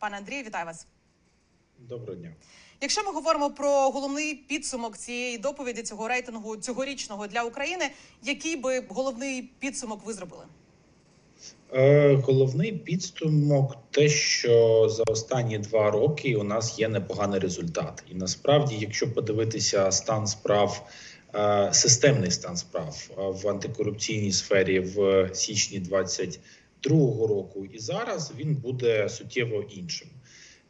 Пане Андрію, вітаю вас. Доброго дня. Якщо ми говоримо про головний підсумок цієї доповіді цього рейтингу цьогорічного для України, який би головний підсумок ви зробили? Е, головний підсумок те, що за останні два роки у нас є непоганий результат, і насправді, якщо подивитися стан справ, е, системний стан справ е, в антикорупційній сфері в січні 2022 року, і зараз він буде суттєво іншим.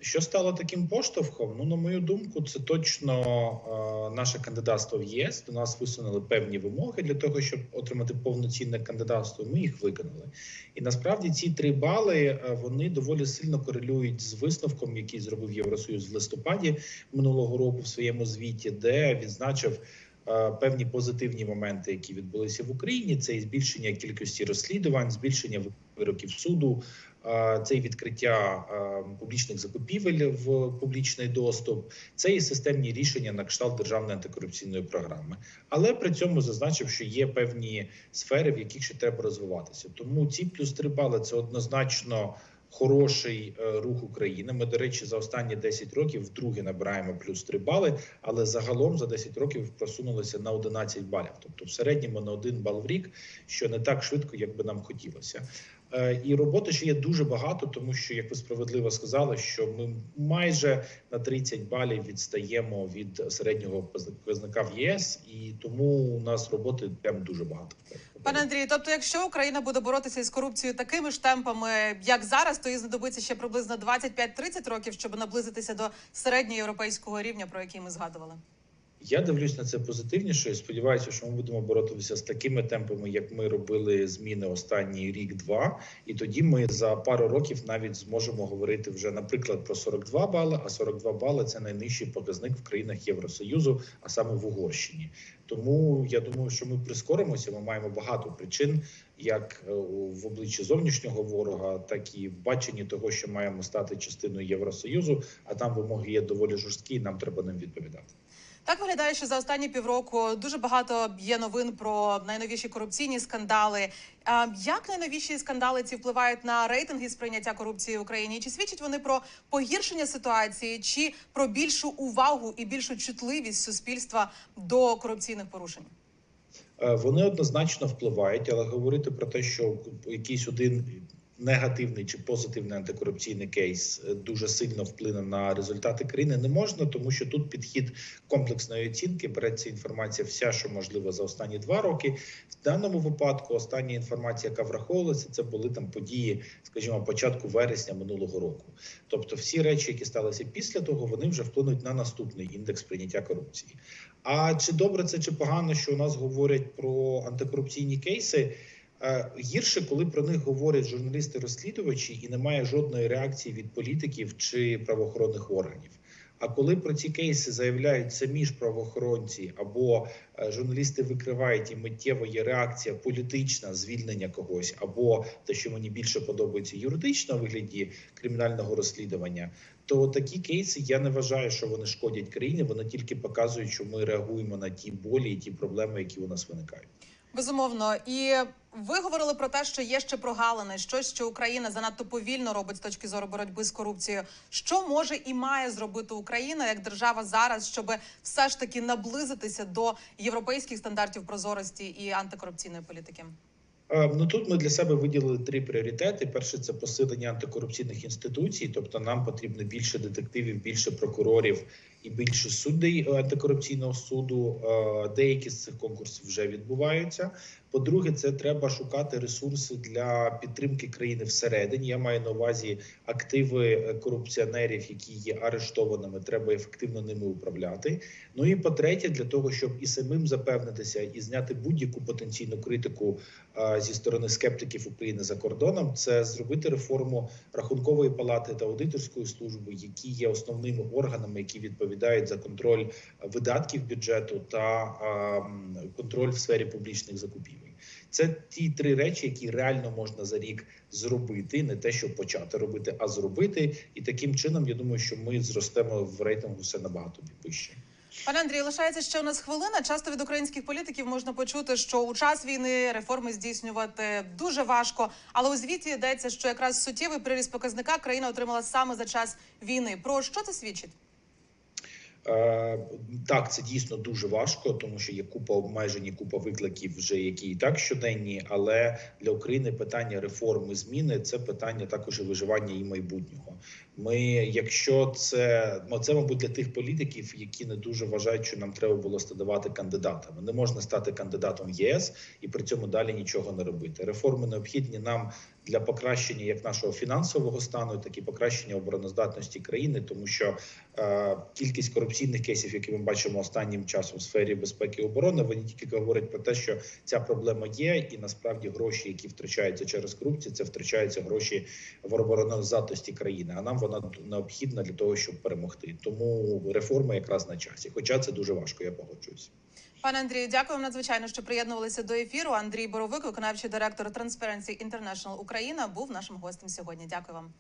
Що стало таким поштовхом? Ну, на мою думку, це точно е, наше кандидатство в ЄС. До нас висунули певні вимоги для того, щоб отримати повноцінне кандидатство. Ми їх виконали. І насправді ці три бали е, вони доволі сильно корелюють з висновком, який зробив Євросоюз в листопаді минулого року в своєму звіті, де відзначив. Е, Певні позитивні моменти, які відбулися в Україні, це і збільшення кількості розслідувань, збільшення вироків суду, е, це і відкриття е, публічних закупівель в публічний доступ, це і системні рішення на кшталт державної антикорупційної програми. Але при цьому зазначив, що є певні сфери, в яких ще треба розвиватися. Тому ці плюс три бали це однозначно. Хороший е, рух України. Ми, до речі, за останні 10 років вдруге набираємо плюс 3 бали, але загалом за 10 років просунулися на 11 балів. Тобто в середньому на 1 бал в рік, що не так швидко, як би нам хотілося. Е, І роботи ще є дуже багато, тому що, як ви справедливо сказали, що ми майже на 30 балів відстаємо від середнього показника в ЄС, і тому у нас роботи прям дуже багато. Пане Андрію, тобто, якщо Україна буде боротися із корупцією такими ж темпами, як зараз, то їй знадобиться ще приблизно 25-30 років, щоб наблизитися до середньоєвропейського рівня, про який ми згадували. Я дивлюсь на це позитивніше. і Сподіваюся, що ми будемо боротися з такими темпами, як ми робили зміни останній рік-два. І тоді ми за пару років навіть зможемо говорити вже, наприклад, про 42 бали. А 42 бали це найнижчий показник в країнах Євросоюзу, а саме в Угорщині. Тому я думаю, що ми прискоримося. Ми маємо багато причин, як е, в обличчі зовнішнього ворога, так і в баченні того, що маємо стати частиною Євросоюзу. А там вимоги є доволі жорсткі. і Нам треба ним відповідати. Так виглядає, що за останні півроку дуже багато є новин про найновіші корупційні скандали. Як найновіші скандали ці впливають на рейтинги сприйняття корупції в Україні? Чи свідчать вони про погіршення ситуації, чи про більшу увагу і більшу чутливість суспільства до корупційних порушень? Е, Вони однозначно впливають, але говорити про те, що якийсь один негативний чи позитивний антикорупційний кейс е, дуже сильно вплине на результати країни, не можна, тому що тут підхід комплексної оцінки береться інформація, вся, що можливо за останні два роки. В даному випадку остання інформація, яка враховувалася, це були там події, скажімо, початку вересня минулого року. Тобто, всі речі, які сталися після того, вони вже вплинуть на наступний індекс прийняття корупції. А чи добре це чи погано, що у нас говорять про антикорупційні кейси? Е, Гірше, коли про них говорять журналісти-розслідувачі, і немає жодної реакції від політиків чи правоохоронних органів. А коли про ці кейси заявляють самі ж правоохоронці або е, журналісти викривають і миттєво є реакція політична звільнення когось, або те, що мені більше подобається юридично у вигляді кримінального розслідування, то такі кейси я не вважаю, що вони шкодять країні. Вони тільки показують, що ми реагуємо на ті болі і ті проблеми, які у нас виникають. Безумовно, і ви говорили про те, що є ще прогалини, щось, що Україна занадто повільно робить з точки зору боротьби з корупцією. Що може і має зробити Україна як держава зараз, щоб все ж таки наблизитися до європейських стандартів прозорості і антикорупційної політики? Е, Ну тут ми для себе виділили три пріоритети. Перше це посилення антикорупційних інституцій, тобто нам потрібно більше детективів, більше прокурорів більше суддей антикорупційного суду. Е, Деякі з цих конкурсів вже відбуваються. По-друге, це треба шукати ресурси для підтримки країни всередині. Я маю на увазі активи е, корупціонерів, які є арештованими. Треба ефективно ними управляти. Ну і по-третє, для того, щоб і самим запевнитися і зняти будь-яку потенційну критику е, зі сторони скептиків України за кордоном, це зробити реформу рахункової палати та аудиторської служби, які є основними органами, які відповідають за контроль видатків бюджету та контроль в сфері публічних закупівель. Це ті три речі, які реально можна за рік зробити, не те, що почати робити, а зробити. І таким чином я думаю, що ми зростемо в рейтингу все набагато вище. Пане Андрію, лишається ще у нас хвилина. Часто від українських політиків можна почути, що у час війни реформи здійснювати дуже важко. Але у звіті йдеться, що якраз суттєвий приріст показника країна отримала саме за час війни. Про що це свідчить? Е, Так, це дійсно дуже важко, тому що є купа обмежень, купа викликів, вже які і так щоденні. Але для України питання реформи зміни це питання також і виживання і майбутнього. Ми, якщо це ну, це, мабуть, для тих політиків, які не дуже вважають, що нам треба було ставати кандидатами. Не можна стати кандидатом ЄС і при цьому далі нічого не робити. Реформи необхідні нам для покращення як нашого фінансового стану, так і покращення обороноздатності країни, тому що е, кількість корупційних кейсів, які ми бачимо останнім часом в сфері безпеки і оборони, вони тільки говорять про те, що ця проблема є, і насправді гроші, які втрачаються через корупцію, це втрачаються гроші в обороноздатності країни. А нам вона необхідна для того, щоб перемогти. Тому реформа якраз на часі. Хоча це дуже важко, я погоджуюсь. Пане Андрію, дякую надзвичайно, що приєднувалися до ефіру. Андрій Боровик, виконавчий директор Transparency International Україна, був нашим гостем сьогодні. Дякую вам.